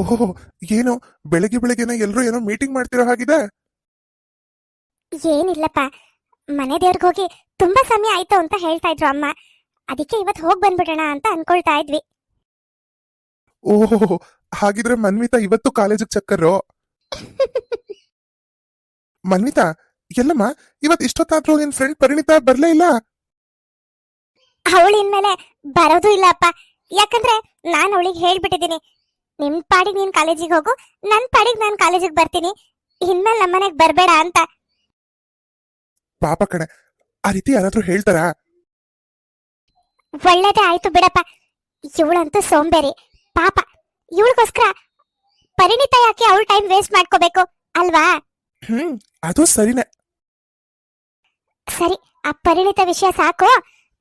ಓಹೋ ಏನು? ಬೆಳಗ್ಗೆ ಬೆಳಗ್ಗೆನೆ ಎಲ್ಲರೂ ಏನೋ ಮೀಟಿಂಗ್ ಮಾಡ್ತಿರೋ ಹಾಗಿದೆ ಏನಿಲ್ಲಪ್ಪ. ಮನೆ ದೇವ್ರಿಗೆ ಹೋಗಿ ತುಂಬಾ ಸಮಯ ಆಯ್ತು ಅಂತ ಹೇಳ್ತಾ ಇದ್ರು ಅಮ್ಮ. ಅದಕ್ಕೆ ಇವತ್ತು ಹೋಗಿ ಬಂದ್ಬಿಡೋಣ ಅಂತ ಅನ್ಕೊಳ್ತಾ ಇದ್ವಿ. ಓಹೋ ಹಾಗಿದ್ರೆ ಮನ್ವಿತಾ ಇವತ್ತು ಕಾಲೇಜಿಗೆ ಚಕ್ಕರು ಮನ್ವಿತಾ ಎಲ್ಲಮ್ಮ ಇವತ್ ಇಷ್ಟೊತ್ತಾದ್ರೂ ನಿನ್ ಫ್ರೆಂಡ್ ಪರಿಣಿತಾ ಬರ್ಲೇ ಇಲ್ಲ? ಅವಳು ಇನ್ಮೇಲೆ ಬರೋದು ಇಲ್ಲಪ್ಪ. ಯಾಕಂದ್ರೆ ನಾನು ಅವಳಿಗೆ ಹೇಳ್ಬಿಟ್ಟಿದ್ದೀನಿ. ನಿಮ್ ಪಾಡಿಗೆ ನೀನ್ ಕಾಲೇಜಿಗೆ ಹೋಗು ನನ್ ಪಾಡಿಗೆ ನಾನ್ ಕಾಲೇಜಿಗೆ ಬರ್ತೀನಿ. ಇನ್ಮೇಲೆ ನಮ್ಮನೆಗ್ ಬರ್ಬೇಡ ಅಂತ. ಪಾಪ ಕಣೆ ಆ ರೀತಿ ಯಾರಾದ್ರೂ ಹೇಳ್ತಾರಾ? ಒಳ್ಳೇದೇ ಆಯ್ತು ಬಿಡಪ್ಪ. ಇವಳಂತೂ ಸೋಂಬೇರಿ. ಪಾಪ ಇವಳಿಗೋಸ್ಕರ ಪರಿಣಿತ ಯಾಕೆ ಅವಳ ಟೈಮ್ ವೇಸ್ಟ್ ಮಾಡ್ಕೋಬೇಕು ಅಲ್ವಾ? ಹ್ಮ್ ಅದು ಸರಿನೇ. ಸರಿ ಆ ಪರಿಣಿತ ವಿಷಯ ಸಾಕು.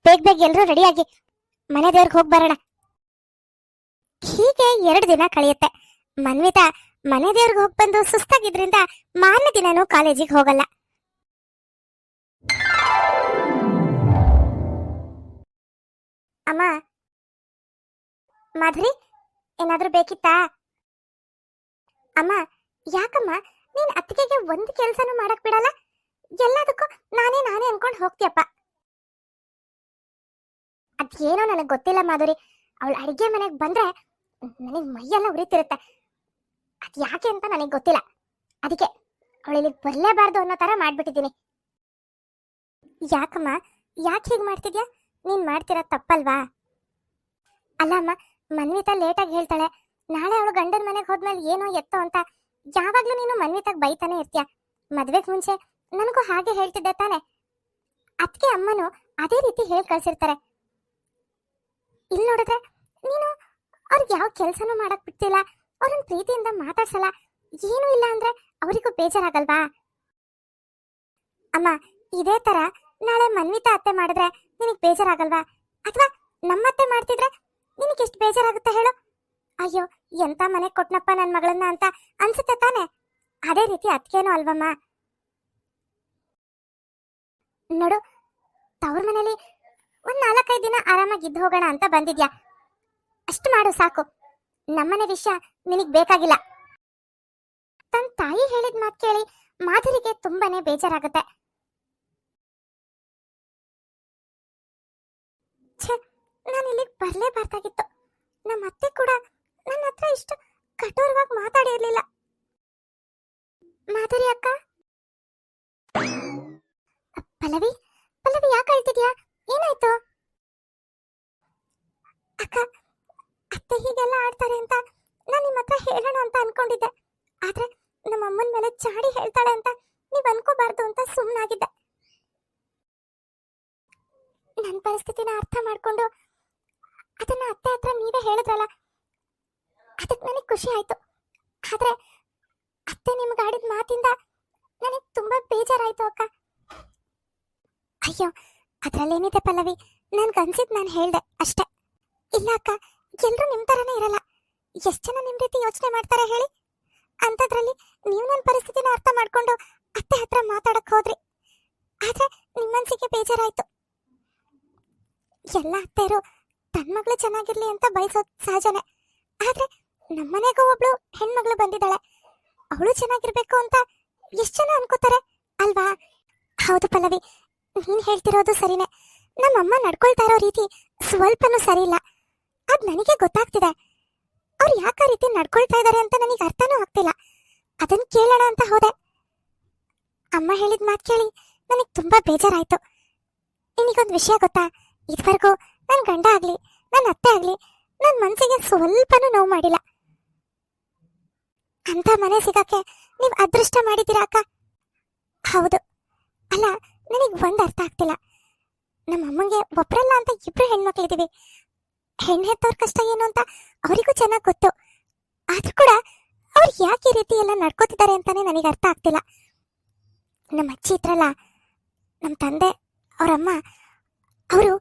ಬೇಗ ಬೇಗ ಎಲ್ರೂ ರೆಡಿಯಾಗಿ ಮನೆ ದೇವ್ರಿಗೆ ಹೋಗಿ ಬರೋಣ. ಹೀಗೆ ಎರಡು ದಿನ ಕಳೆಯುತ್ತೆ. ಮನ್ವಿತಾ ಮನೆ ದೇವ್ರಿಗೆ ಹೋಗಿ ಬಂದು ಸುಸ್ತಾಗಿದ್ರಿಂದ ಮಾರನೇ ದಿನನೂ ಕಾಲೇಜಿಗೆ ಹೋಗಲ್ಲ. ಅಮ್ಮ. ಮಾಧುರಿ, ಏನಾದ್ರೂ ಬೇಕಿತ್ತಾ? ಅಮ್ಮ, ಯಾಕಮ್ಮ? ನೀನ್ ಅತ್ತಿಗೆಗೆ ಒಂದು ಕೆಲ್ಸನೂ ಮಾಡಕ್ ಬಿಡಲ್ಲ? ಎಲ್ಲದಕ್ಕೂ ನಾನೇ ನಾನೇ ಅನ್ಕೊಂಡು ಹೋಗ್ತೀಯಪ್ಪ. ಅದೇನೋ ನನಗೆ ಗೊತ್ತಿಲ್ಲ ಮಾಧುರಿ. ಅವಳು ಅಡಿಗೆ ಮನೆಗೆ ಬಂದ್ರೆ ನನಗೆ ಮೈಯೆಲ್ಲ ಉರಿತಿರುತ್ತೆ. ಅದು ಯಾಕೆ ಅಂತ ನನಗೆ ಗೊತ್ತಿಲ್ಲ. ಅದಕ್ಕೆ ಅವಳು ಇಲ್ಲಿಗೆ ಬರಲೇಬಾರ್ದು ಅನ್ನೋ ತರ ಮಾಡಿಬಿಟ್ಟಿದ್ದೀನಿ. ಯಾಕಮ್ಮ, ಯಾಕೆ ಹೀಗೆ ಮಾಡ್ತಿದ್ಯಾ? ನೀನ್ ಮಾಡ್ತಿರೋ ತಪ್ಪಲ್ವಾ? ಅಲ್ಲ ಅಮ್ಮ ಮನ್ವಿತಾ ಲೇಟಾಗಿ ಹೇಳ್ತಾಳೆ. ನಾಳೆ ಅವಳು ಗಂಡನ ಮನೆಗೆ ಹೋದ್ಮೇಲೆ ಏನೋ ಎತ್ತೋ ಅಂತ ಯಾವಾಗ್ಲೂ ನೀನು ಮನ್ವಿತಾಗ ಬೈತಾನೆ ಇರ್ತೀಯ? ಮದ್ವೆಗ್ ಮುಂಚೆ ನನಗೂ ಹಾಗೆ ಹೇಳ್ತಿದ್ದೆ ತಾನೆ. ಅದಕ್ಕೆ ಅಮ್ಮನು ಅದೇ ರೀತಿ ಹೇಳಿ ಕಳ್ಸಿರ್ತಾರೆ. ಇಲ್ಲಿ ನೋಡಿದ್ರೆ ನೀನು ಅವ್ರಿಗೆ ಯಾವ ಕೆಲಸನೂ ಮಾಡಕ್ ಬಿಡ್ತಿಲ್ಲ ಅವ್ರನ್ನ ಪ್ರೀತಿಯಿಂದ ಮಾತಾಡ್ಸಲ್ಲ. ಏನೂ ಇಲ್ಲ ಅಂದ್ರೆ ಅವರಿಗೂ ಬೇಜಾರಾಗಲ್ವಾ? ಅಮ್ಮ, ಇದೇ ತರ ನಾಳೆ ಮನ್ವಿತ ಅತ್ತೆ ಮಾಡಿದ್ರೆ ನಿನಗೆ ಬೇಜಾರಾಗಲ್ವಾ? ಅಥವಾ ನಮ್ಮತ್ತೆ ಮಾಡ್ತಿದ್ರೆ ನಿನಗೆ ಎಷ್ಟು ಬೇಜಾರಾಗುತ್ತೆ ಹೇಳು? ಅಯ್ಯೋ, ಎಂತ ಮನೆ ಕೊಟ್ನಪ್ಪ ನನ್ನ ಮಗಳನ್ನ ಅಂತ ಅನ್ಸುತ್ತೆ ತಾನೆ? ಅದೇ ರೀತಿ ಅತ್ಕೇನು ಅಲ್ವಮ್ಮ. ನೋಡು, ತವ್ರ ಮನೇಲಿ ಒಂದ್ ನಾಲ್ಕೈದು ದಿನ ಆರಾಮಾಗಿ ಇದ್ದು ಹೋಗೋಣ ಅಂತ ಬಂದಿದ್ಯಾ? ಅಷ್ಟು ಮಾಡು, ಸಾಕು. ನಮ್ಮನೆ ವಿಷಯ ನಿನಗ್ ಬೇಕಾಗಿಲ್ಲ. ತನ್ ತಾಯಿ ಹೇಳಿದ ಮಾತು ಕೇಳಿ ಮಾಧುರಿಗೆ ತುಂಬಾನೇ ಬೇಜಾರಾಗುತ್ತೆ. ನಾನು ಇಲ್ಲಿಗೆ ಬರ್ಲೇಬಾರ್ದಾಗಿತ್ತು. ನಮ್ಮ ಅತ್ತೆ ಕೂಡ ನನ್ನ ಹತ್ರ ಇಷ್ಟು ಕಠೋರವಾಗಿ ಮಾತಾಡಿರ್ಲಿಲ್ಲ ಮಾಧುರಿ ಅಕ್ಕ? ಪಲ್ಲವಿ ಪಲ್ಲವಿ ಯಾಕೆ ಅಳ್ತಿದ್ಯಾ? ಏನಾಯ್ತು? ಅಕ್ಕ ಅತ್ತೆ ಹೀಗೆಲ್ಲ ಆಡ್ತಾರೆ ಅಂತ ನಾನು ನಿಮ್ಮ ಹತ್ರ ಹೇಳೋಣ ಅಂತ ಅನ್ಕೊಂಡಿದ್ದೆ. ಆದ್ರೆ ನಮ್ಮ ಅಮ್ಮನ ಮೇಲೆ ಚಾಡಿ ಹೇಳ್ತಾಳೆ ಅಂತ ನೀವ್ ಅನ್ಕೋಬಾರ್ದು ಅಂತ ಸುಮ್ಮನಾಗಿದ್ದೆ ನನ್ನ ಪರಿಸ್ಥಿತಿನ ಅರ್ಥ ಮಾಡ್ಕೊಂಡು ಅದನ್ನ ಅತ್ತೆ ಹತ್ರ ನೀವೇ ಹೇಳಿದ್ರಲ್ಲ ಅದಕ್ಕೆ ನನಗೆ ಖುಷಿ ಆಯ್ತು. ಆದ್ರೆ ಅತ್ತೆ ನಿಮ್ಗೆ ಆಡಿದ ಮಾತಿಂದ ನನಗೆ ತುಂಬಾ ಬೇಜಾರಾಯ್ತು ಅಕ್ಕ. ಅಯ್ಯೋ, ಅದ್ರಲ್ಲೇನಿದೆ ಪಲ್ಲವಿ? ನನ್ಗನ್ಸಿದ್ ನಾನು ಹೇಳ್ದೆ ಅಷ್ಟೇ. ಇಲ್ಲ ಅಕ್ಕ ಎಲ್ರೂ ನಿಮ್ಮ ಥರನೇ ಇರಲ್ಲ. ಎಷ್ಟು ಜನ ನಿಮ್ಮ ರೀತಿ ಯೋಚನೆ ಮಾಡ್ತಾರೆ ಹೇಳಿ? ಅಂಥದ್ರಲ್ಲಿ ನೀವು ನನ್ನ ಪರಿಸ್ಥಿತಿನ ಅರ್ಥ ಮಾಡ್ಕೊಂಡು ಅತ್ತೆ ಹತ್ರ ಮಾತಾಡಕ್ಕೆ ಹೋದ್ರಿ. ಆದರೆ ನಿಮ್ಮ ಮನ್ಸಿಗೆ ಬೇಜಾರಾಯ್ತು. ಎಲ್ಲ ಅತ್ತೆಯರು ತನ್ನ ಮಗಳು ಚೆನ್ನಾಗಿರ್ಲಿ ಅಂತ ಬಯಸೋದು ಸಹಜನೇ. ಆದ್ರೆ ನಮ್ಮನೆಗೂ ಒಬ್ಳು ಹೆಣ್ಮಗಳು ಬಂದಿದ್ದಾಳೆ. ಅವಳು ಚೆನ್ನಾಗಿರ್ಬೇಕು ಅಂತ ಎಷ್ಟು ಜನ ಅನ್ಕೋತಾರೆ ಅಲ್ವಾ? ಹೌದು ಪಲ್ಲವಿ, ನೀನು ಹೇಳ್ತಿರೋದು ಸರಿನೇ. ನಮ್ಮಮ್ಮ ನಡ್ಕೊಳ್ತಾ ಇರೋ ರೀತಿ ಸ್ವಲ್ಪನೂ ಸರಿ ಇಲ್ಲ. ಅದ್ ನನಗೆ ಗೊತ್ತಾಗ್ತಿದೆ. ಅವ್ರು ಯಾಕೆ ರೀತಿ ನಡ್ಕೊಳ್ತಾ ಇದಾರೆ ಅಂತ ನನಗೆ ಅರ್ಥನೂ ಆಗ್ತಿಲ್ಲ. ಅದನ್ನ ಕೇಳೋಣ ಅಂತ ಹೋದೆ. ಅಮ್ಮ ಹೇಳಿದ ಮಾತು ಕೇಳಿ ನನಗೆ ತುಂಬಾ ಬೇಜಾರಾಯ್ತು. ನಿನಗೊಂದು ವಿಷಯ ಗೊತ್ತಾ? ಇದುವರೆಗೂ ನನ್ನ ಗಂಡ ಆಗ್ಲಿ ನನ್ನ ಅತ್ತೆ ಆಗ್ಲಿ ನನ್ನ ಮನಸ್ಸಿಗೆ ಸ್ವಲ್ಪನೂ ನೋವು ಮಾಡಿಲ್ಲ. ಅಂತ ಮನೆ ಸಿಗಕ್ಕೆ ನೀವು ಅದೃಷ್ಟ ಮಾಡಿದ್ದೀರಾ ಅಕ್ಕ? ಹೌದು. ಅಲ್ಲ, ನನಗೆ ಒಂದ್ ಅರ್ಥ ಆಗ್ತಿಲ್ಲ. ನಮ್ಮ ಅಮ್ಮಂಗೆ ಒಬ್ರಲ್ಲ ಅಂತ ಇಬ್ರು ಹೆಣ್ಮಕ್ಳಿದೀವಿ. ಹೆಣ್ಣು ಹೆತ್ತವ್ರ ಕಷ್ಟ ಏನು ಅಂತ ಅವರಿಗೂ ಚೆನ್ನಾಗಿ ಗೊತ್ತು. ಆದ್ರೂ ಕೂಡ ಅವ್ರು ಯಾಕೆ ರೀತಿ ಎಲ್ಲ ನಡ್ಕೋತಿದ್ದಾರೆ ಅಂತಾನೆ ನನಗೆ ಅರ್ಥ ಆಗ್ತಿಲ್ಲ. ನಮ್ಮ ಅಜ್ಜಿ ಇದ್ರಲ್ಲ, ನಮ್ಮ ತಂದೆ, ಅವರಮ್ಮ, ಅವರು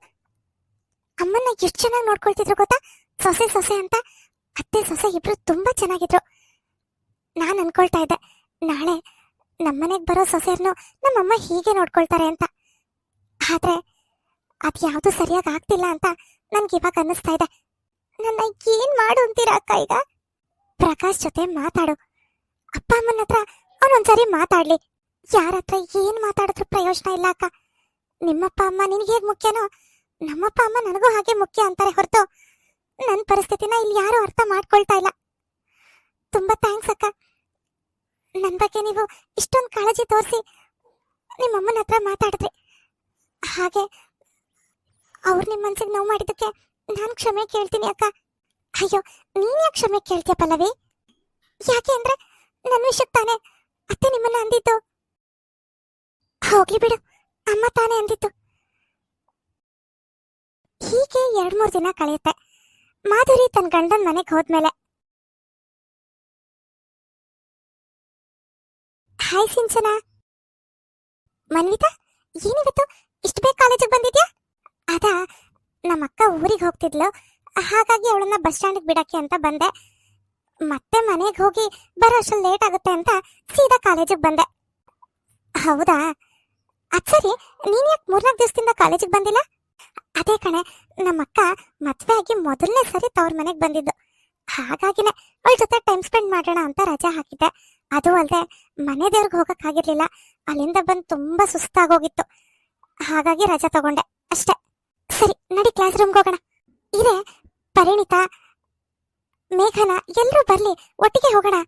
ಅಮ್ಮನ್ನ ಎಷ್ಟು ಚೆನ್ನಾಗಿ ನೋಡ್ಕೊಳ್ತಿದ್ರು ಗೊತ್ತಾ? ಸೊಸೆ ಸೊಸೆ ಅಂತ ಅತ್ತೆ ಸೊಸೆ ಇಬ್ರು ತುಂಬಾ ಚೆನ್ನಾಗಿದ್ರು. ನಾನು ಅನ್ಕೊಳ್ತಾ ಇದ್ದೆ, ನಾಳೆ ನಮ್ಮನೆಗೆ ಬರೋ ಸೊಸೆಯರ್ನು ನಮ್ಮಮ್ಮ ಹೀಗೆ ನೋಡ್ಕೊಳ್ತಾರೆ ಅಂತ. ಆದ್ರೆ ಅದ್ ಯಾವುದು ಸರಿಯಾಗಿ ಆಗ್ತಿಲ್ಲ ಅಂತ ನನ್ಗೆ ಇವಾಗ ಅನ್ನಿಸ್ತಾ ಇದೆ. ನನ್ನ ಏನ್ ಮಾಡು ಅಂತೀರಾ ಅಕ್ಕ ಈಗ? ಪ್ರಕಾಶ್ ಜೊತೆ ಮಾತಾಡು. ಅಪ್ಪ ಅಮ್ಮನ ಹತ್ರ ಅವನೊಂದ್ಸರಿ ಮಾತಾಡ್ಲಿ. ಯಾರ ಹತ್ರ ಏನ್ ಮಾತಾಡಿದ್ರು ಪ್ರಯೋಜನ ಇಲ್ಲ ಅಕ್ಕ. ನಿಮ್ಮಪ್ಪ ಅಮ್ಮ ನಿನ್ಗೆ ಹೇಗ್ ಮುಖ್ಯನೋ, ನಮ್ಮಪ್ಪ ಅಮ್ಮ ನನಗೂ ಹಾಗೆ ಮುಖ್ಯ ಅಂತಾರೆ ಹೊರತು ನನ್ನ ಪರಿಸ್ಥಿತಿನ ಇಲ್ಲಿ ಯಾರು ಅರ್ಥ ಮಾಡ್ಕೊಳ್ತಾ ಇಲ್ಲ. ತುಂಬಾ ಥ್ಯಾಂಕ್ಸ್ ಅಕ್ಕ. ನನ್ನ ಬಗ್ಗೆ ನೀವು ಇಷ್ಟೊಂದು ಕಾಳಜಿ ತೋರಿಸಿ ನಿಮ್ಮಮ್ಮನ ಹತ್ರ ಮಾತಾಡಿದ್ರಿ. ಹಾಗೆ ಅವ್ರು ನಿಮ್ಮ ಮನ್ಸಿಗೆ ನೋವು ಮಾಡಿದ್ದಕ್ಕೆ ನಾನು ಕ್ಷಮೆ ಕೇಳ್ತೀನಿ ಅಕ್ಕ. ಅಯ್ಯೋ, ನೀನ್ ಯಾಕೆ ಕ್ಷಮೆ ಕೇಳ್ತೀಯ ಪಲ್ಲವಿ? ಯಾಕೆ ಅಂದ್ರೆ ನನ್ನ ವಿಷಯಕ್ಕೆ ತಾನೆ ಅತ್ತೆ ನಿಮ್ಮನ್ನ ಅಂದಿತ್ತು ಹೋಗ್ಲಿ ಬಿಡು, ಅಮ್ಮ ತಾನೇ ಅಂದಿತ್ತು ಹೀಗೆ ಎರಡ್ ಮೂರ್ ದಿನ ಕಳೆಯುತ್ತೆ. ಮಾಧುರಿ ತನ್ನ ಗಂಡನ ಮನೆಗೆ ಹೋದ್ಮೇಲೆ. ಹಾಯ್ ಸಿಂಚನ. ಮನ್ವಿತಾ, ಏನಿವತ್ತು? ಇಷ್ಟು ಬೇಗ ಕಾಲೇಜಿಗೆ ಬಂದಿದ್ಯಾ? ಅದ ನಮ್ಮ ಅಕ್ಕ ಊರಿಗೆ ಹೋಗ್ತಿದ್ಲು. ಹಾಗಾಗಿ ಅವಳನ್ನ ಬಸ್ ಸ್ಟ್ಯಾಂಡಿಗೆ ಬಿಡಕ್ಕೆ ಅಂತ ಬಂದೆ. ಮತ್ತೆ ಮನೆಗೆ ಹೋಗಿ ಬರೋ ಅಷ್ಟು ಲೇಟ್ ಆಗುತ್ತೆ ಅಂತ ಸೀದಾ ಕಾಲೇಜಿಗೆ ಬಂದೆ. ಹೌದಾ? ಅದು ಸರಿ, ನೀನ್ ಯಾಕೆ ಮೂರ್ನಾಲ್ಕು ದಿವಸದಿಂದ ಕಾಲೇಜಿಗೆ ಬಂದಿಲ್ಲ? ಅದೇ ಕಣೆ ನಮ್ಮ ಅಕ್ಕ ಮದ್ವೆ ಆಗಿ ಮೊದಲನೇ ಸರಿ ತವ್ರ ಮನೆಗೆ ಬಂದಿದ್ದು. ಹಾಗಾಗಿನೇ ಅವಳ ಜೊತೆ ಟೈಮ್ ಸ್ಪೆಂಡ್ ಮಾಡೋಣ ಅಂತ ರಜೆ ಹಾಕಿದ್ದೆ. ಅದು ಅಲ್ಲದೆ ಮನೆ ದೇವ್ರಿಗೆ ಹೋಗಕ್ಕಾಗಿರ್ಲಿಲ್ಲ ಅಲ್ಲಿಂದ ಬಂದು ತುಂಬಾ ಸುಸ್ತಾಗೋಗಿತ್ತು. ಹಾಗಾಗಿ ರಜೆ ತಗೊಂಡೆ ಅಷ್ಟೇ. ಸರಿ, ನಡಿ ಕ್ಲಾಸ್ ರೂಮ್ಗೆ ಹೋಗೋಣ. ಇದೆ ಪರಿಣಿತ, ಮೇಘನ ಎಲ್ಲರೂ ಬರ್ಲಿ, ಒಟ್ಟಿಗೆ ಹೋಗೋಣ.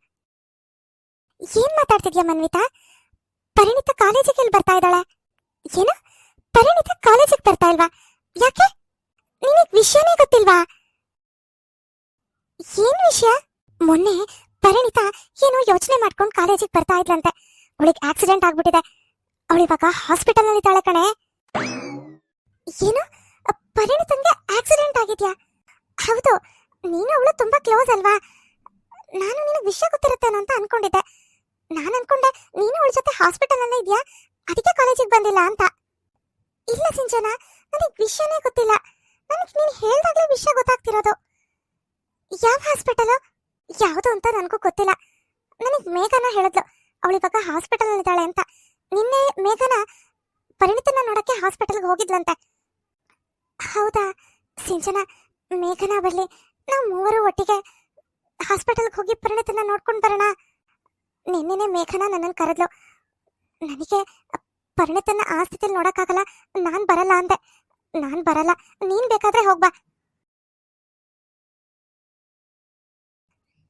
ಏನ್ ಮಾತಾಡ್ತಿದ್ಯಾ ಮನ್ವಿತಾ? ಪರಿಣಿತ ಕಾಲೇಜಿಗೆ ಎಲ್ಲಿ ಬರ್ತಾ ಇದ್ದಾಳೆ? ಏನು? ಪರಿಣಿತ ಕಾಲೇಜಿಗೆ ಬರ್ತಾ ಇಲ್ವಾ? ಯಾಕೆ? ನಿನಗ್ ವಿಷಯನೇ ಗೊತ್ತಿಲ್ವಾ? ಏನ್ ವಿಷಯ? ಮೊನ್ನೆ ಪರಿಣಿತ ಏನೋ ಯೋಚನೆ ಮಾಡ್ಕೊಂಡು ಕಾಲೇಜಿಗೆ ಬರ್ತಾ ಇದ್ರಂತೆ ಅವಳಿಗೆ ಆಕ್ಸಿಡೆಂಟ್ ಆಗ್ಬಿಟ್ಟಿದೆ. ಅವಳಿವಾಗ ಹಾಸ್ಪಿಟಲ್ನಲ್ಲಿ ಇದ್ದಾಳೆ ಕಣೆ. ಏನು? ಪರಿಣಿತಂಗೆ ಆಕ್ಸಿಡೆಂಟ್ ಆಗಿದ್ಯಾ? ಹೌದು, ನೀನು ಅವಳು ತುಂಬಾ ಕ್ಲೋಸ್ ಅಲ್ವಾ? ನಾನು ನಿನಗೆ ವಿಷಯ ಗೊತ್ತಿರುತ್ತೇನೋ ಅಂತ ಅನ್ಕೊಂಡಿದ್ದೆ. ನಾನು ಅನ್ಕೊಂಡೆ ನೀನು ಅವಳ ಜೊತೆ ಹಾಸ್ಪಿಟಲ್ ಅಲ್ಲೇ ಇದೆಯಾ? ಅದಕ್ಕೆ ಕಾಲೇಜಿಗೆ ಬಂದಿಲ್ಲ ಅಂತ. ಇಲ್ಲ ಸಿಂಚನ, ನನಗೆ ವಿಷಯನೇ ಗೊತ್ತಿಲ್ಲ. ನನಗೆ ನೀನು ಹೇಳ್ದಾಗ್ಲೇ ವಿಷಯ ಗೊತ್ತಾಗ್ತಿರೋದು. ಯಾವ ಹಾಸ್ಪಿಟಲ್ ಯಾವುದು ಅಂತ ನನಗೂ ಗೊತ್ತಿಲ್ಲ. ನನಗೆ ಮೇಘನ ಹೇಳಿದ್ಲು. ಅವಳಿವಾಗ ಹಾಸ್ಪಿಟಲ್ ಇದ್ದಾಳೆ ಅಂತ. ನಿನ್ನೆ ಮೇಘನ ಪರಿಣಿತನ ನೋಡಕ್ಕೆ ಹಾಸ್ಪಿಟಲ್ಗೆ ಹೋಗಿದ್ಲಂತೆ. ಹೌದಾ? ಸಿಂಚನ, ಮೇಘನ ಬರ್ಲಿ. ನಾವು ಮೂವರು ಒಟ್ಟಿಗೆ ಹಾಸ್ಪಿಟಲ್ಗೆ ಹೋಗಿ ಪರಿಣಿತನ ನೋಡ್ಕೊಂಡು ಬರೋಣ. ನಿನ್ನೆನೆ ಮೇಘನ ನನ್ನನ್ನು ಕರೆದ್ಲು. ನನಗೆ ಪರಿಣಿತನ ಆ ಸ್ಥಿತಿಲಿ ನೋಡಕ್ಕಾಗಲ್ಲ. ನಾನ್ ಬರಲ್ಲ ಅಂದೆ. ನಾನ್ ಬರಲ್ಲ. ನೀನ್ ಬೇಕಾದ್ರೆ ಹೋಗ್ಬಾ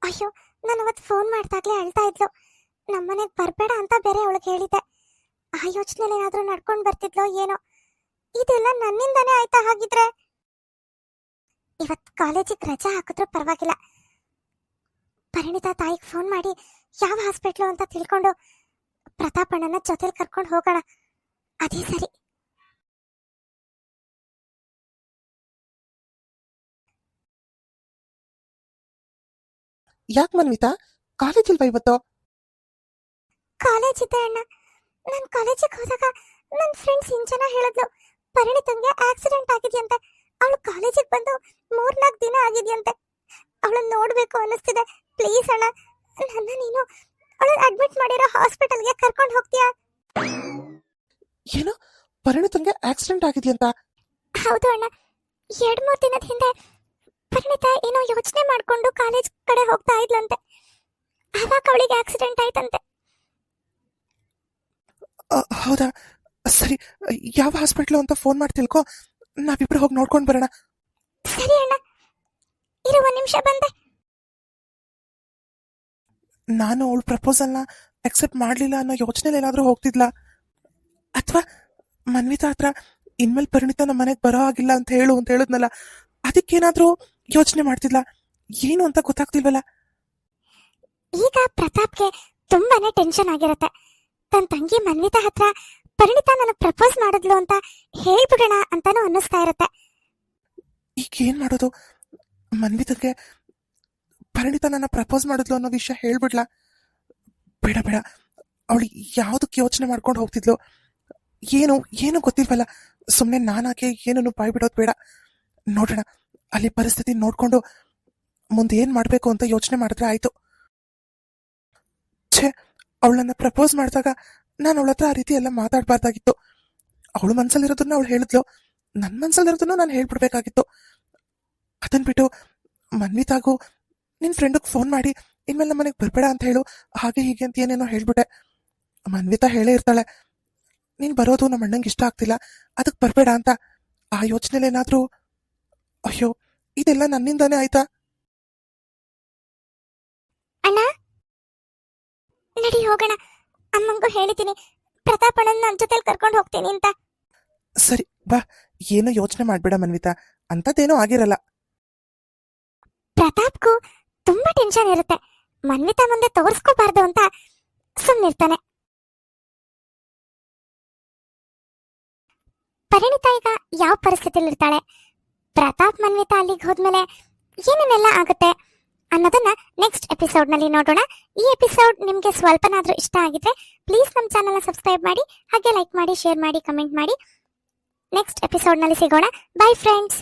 ಅಯ್ಯೋ, ನಾನು ಅವತ್ತು ಫೋನ್ ಮಾಡ್ದಾಗ್ಲೇ ಅಳ್ತಾ ಇದ್ಲು. ನಮ್ಮನೆಗೆ ಬರಬೇಡ ಅಂತ ಬೇರೆ ಅವಳಿಗೆ ಹೇಳಿದ್ದೆ. ಆ ಯೋಚನೆಲಿ ಏನಾದ್ರೂ ನಡ್ಕೊಂಡು ಬರ್ತಿದ್ಲೋ ಏನೋ. ಇದೆಲ್ಲ ನನ್ನಿಂದಾನೇ ಆಯ್ತಾ ಹಾಗಿದ್ರೆ? ಇವತ್ ಕಾಲೇಜಿಗೆ ರಜಾ ಹಾಕಿದ್ರು ಪರವಾಗಿಲ್ಲ. ಪರಿಣಿತ ತಾಯಿಗೆ ಫೋನ್ ಮಾಡಿ ಯಾವ ಹಾಸ್ಪಿಟ್ಲು ಅಂತ ತಿಳ್ಕೊಂಡು ಪ್ರತಾಪಣ್ಣನ ಜೊತೆಲಿ ಕರ್ಕೊಂಡು ಹೋಗೋಣ. ಅದೇ ಸರಿ. ಯಾಕೆ ಮನ್ವಿತಾ? ಕಾಲೇಜ್ ಇಲ್ವಾ ಇವತ್ತು? ಕಾಲೇಜ್ ಇದೆ ಅಣ್ಣ. ನಾನು ಕಾಲೇಜಿಗೆ ಹೋದಾಗ ನನ್ನ ಫ್ರೆಂಡ್ ಸಿಂಚನ ಹೇಳಿದ್ಲು. ಪರಿಣಿತಂಗೆ ಆಕ್ಸಿಡೆಂಟ್ ಆಗಿದೆಯಂತೆ ಅವಳು ಕಾಲೇಜಿಗೆ ಬಂದು ಮೂರ್ನಾಲ್ಕು ದಿನ ಆಗಿದೆಯಂತೆ ಅವಳನ್ನ ನೋಡಬೇಕು ಅನ್ನಿಸ್ತಿದೆ. ಪ್ಲೀಸ್ ಅಣ್ಣ ನನ್ನ ನೀನು ಅವಳನ್ನ ಅಡ್ಮಿಟ್ ಮಾಡಿರೋ ಹಾಸ್ಪಿಟಲ್ಗೆ ಕರ್ಕೊಂಡು ಹೋಗ್ತೀಯಾ? ಏನು? ಪರಿಣಿತಂಗೆ ಆಕ್ಸಿಡೆಂಟ್ ಆಗಿದೆಯಂತ ಹೌದು ಅಣ್ಣ. ಎರಡ್ ಮೂರ್ ದಿನದ ಹಿಂದೆ ಪರಿಣಿತ ಏನೋ ಯೋಚನೆ ಮಾಡ್ಕೊಂಡು ಕಾಲೇಜ್ ಕಡೆ ಹೋಗ್ತಾ ಇದ್ಲಂತೆ ಆವಾಗ ಅವಳಿಗೆ ಆಕ್ಸಿಡೆಂಟ್ ಆಯ್ತಂತೆ. ಹೌದಾ? ಸರಿ ಯಾವ ಹಾಸ್ಪಿಟ್ಲು ಅಂತ ಫೋನ್ ಮಾಡಿ ತಿಳ್ಕೊ ನಾವಿಬ್ರು ಹೋಗಿ ನೋಡ್ಕೊಂಡು ಬರೋಣ. ಸರಿ ಅಣ್ಣ ಇರು ಒಂದು ನಿಮಿಷ ಬಂದೆ. ನಾನು ಅವಳ ಪ್ರಪೋಸಲ್ನ ಅಕ್ಸೆಪ್ಟ್ ಮಾಡಲಿಲ್ಲ ಅನ್ನೋ ಯೋಚನೆಲಿ ಏನಾದರೂ ಹೋಗ್ತಿದ್ಲ? ಅಥವಾ ಮನ್ವಿತಾ ಹತ್ರ ಇನ್ಮೇಲೆ ಪರಿಣಿತ ನಮ್ಮ ಮನೆಗೆ ಬರೋ ಆಗಿಲ್ಲ ಅಂತ ಹೇಳು ಅಂತ ಹೇಳಿದ್ನಲ್ಲ ಅದಕ್ಕೇನಾದರೂ ಯೋಚನೆ ಮಾಡ್ತಿದ್ಲ? ಏನು ಅಂತ ಗೊತ್ತಾಗ್ತಿಲ್ವಲ್ಲ? ಈಗ ಪ್ರತಾಪ್ಗೆ ತುಂಬಾನೇ ಟೆನ್ಷನ್ ಆಗಿರತ್ತೆ. ತನ್ನ ತಂಗಿ ಮನ್ವಿತಾ ಹತ್ರ ಪರಿಣಿತ ನನಗೆ ಪ್ರಪೋಸ್ ಮಾಡಿದ್ಲು ಅಂತ ಹೇಳ್ಬಿಡೋಣ ಅಂತಾನು ಅನ್ನಿಸ್ತಾ ಇರತ್ತೆ. ಈಗ ಏನ್ ಮಾಡೋದು? ಮನ್ವಿತಕ್ಕೆ ಪರಿಣಿತ ನನ್ನ ಪ್ರಪೋಸ್ ಮಾಡಿದ್ಲು ಅನ್ನೋ ವಿಷಯ ಹೇಳ್ಬಿಡ್ಲಾ? ಬೇಡ ಬೇಡ. ಅವಳು ಯಾವ್ದಕ್ಕೆ ಯೋಚನೆ ಮಾಡ್ಕೊಂಡು ಹೋಗ್ತಿದ್ಲು? ಏನು ಏನು ಗೊತ್ತಿಲ್ವಲ್ಲ? ಸುಮ್ಮನೆ ನಾನಾಕೆ ಏನನ್ನು ಬಾಯ್ ಬಿಡೋದು ಬೇಡ. ನೋಡೋಣ, ಅಲ್ಲಿ ಪರಿಸ್ಥಿತಿ ನೋಡ್ಕೊಂಡು ಮುಂದೆ ಏನ್ ಮಾಡಬೇಕು ಅಂತ ಯೋಚನೆ ಮಾಡಿದ್ರೆ ಆಯ್ತು. ಛೇ, ಅವಳನ್ನ ಪ್ರಪೋಸ್ ಮಾಡಿದಾಗ ನಾನು ಅವಳ ಹತ್ರ ಆ ರೀತಿ ಎಲ್ಲ ಮಾತಾಡ್ಬಾರ್ದಾಗಿತ್ತು. ಅವಳು ಮನಸ್ಸಲ್ಲಿರೋದನ್ನ ಅವಳು ಹೇಳಿದ್ಲು. ನನ್ನ ಮನ್ಸಲ್ಲಿರೋದನ್ನ ನಾನು ಹೇಳ್ಬಿಡ್ಬೇಕಾಗಿತ್ತು. ಅದನ್ ಬಿಟ್ಟು ಮನ್ವಿತಾಗೂ ನಿನ್ ಫ್ರೆಂಡಿಗೆ ಫೋನ್ ಮಾಡಿ, ಇನ್ಮೇಲೆ ನಮ್ಮ ಮನೆಗೆ ಬರ್ಬೇಡ ಅಂತ ಹೇಳು. ಹಾಗೆ ಹೀಗೆ ಅಂತ ಏನೇನೋ ಹೇಳ್ಬಿಟ್ಟೆ. ಮನ್ವಿತಾ ಹೇಳೇ ಇರ್ತಾಳೆ. ನೀನ್ ಬರೋದು ನಮ್ಮ ಅಣ್ಣಂಗೆ ಇಷ್ಟ ಆಗ್ತಿಲ್ಲ. ಅದಕ್ಕೆ ಬರಬೇಡ ಅಂತ. ಆ ಯೋಚನೆಲಿ ಏನಾದ್ರೂ ಅಯ್ಯೋ, ಇದೆಲ್ಲ ನನ್ನಿಂದಾನೇ ಆಯ್ತಾ? ಅಣ್ಣ? ನಡಿ ಹೋಗೋಣ. ಅಮ್ಮಂಗೂ ಹೇಳಿದ್ದೀನಿ ಪ್ರತಾಪ್ ಅಣ್ಣನ ನನ್ನ ಜೊತೆಲಿ ಕರ್ಕೊಂಡು ಹೋಗ್ತೀನಿ ಅಂತ. ಸರಿ ಬಾ. ಏನೋ ಯೋಚನೆ ಮಾಡ್ಬೇಡ ಮನ್ವಿತಾ. ಅಂತದೇನೋ ಆಗಿರಲ್ಲ. ಪ್ರತಾಪ್ಗೂ ತುಂಬಾ ಟೆನ್ಷನ್ ಇರುತ್ತೆ. ಮನ್ವಿತಾ ಮುಂದೆ ತೋರಿಸ್ಕೋಬಾರ್ದು ಅಂತ ಸುಮ್ಮನಿರ್ತಾನೆ ಪರಿಣಿತ ಈಗ ಯಾವ ಪರಿಸ್ಥಿತಿಯಲ್ಲಿ ಇರ್ತಾಳೆ? ಪ್ರತಾಪ್ ಮನ್ವಿತಾ ಅಲ್ಲಿಗೆ ಹೋದ್ಮೇಲೆ ಏನೇನೆಲ್ಲ ಆಗುತ್ತೆ? ಅನ್ನೋದನ್ನ ನೆಕ್ಸ್ಟ್ ಎಪಿಸೋಡ್ನಲ್ಲಿ ನೋಡೋಣ. ಈ ಎಪಿಸೋಡ್ ನಿಮ್ಗೆ ಸ್ವಲ್ಪನಾದ್ರೂ ಇಷ್ಟ ಆಗಿದ್ರೆ ಪ್ಲೀಸ್ ನಮ್ಮ ಚಾನಲ್ನ ಸಬ್ಸ್ಕ್ರೈಬ್ ಮಾಡಿ, ಹಾಗೆ ಲೈಕ್ ಮಾಡಿ ಶೇರ್ ಮಾಡಿ ಕಮೆಂಟ್ ಮಾಡಿ. ನೆಕ್ಸ್ಟ್ ಎಪಿಸೋಡ್ನಲ್ಲಿ ಸಿಗೋಣ. By friends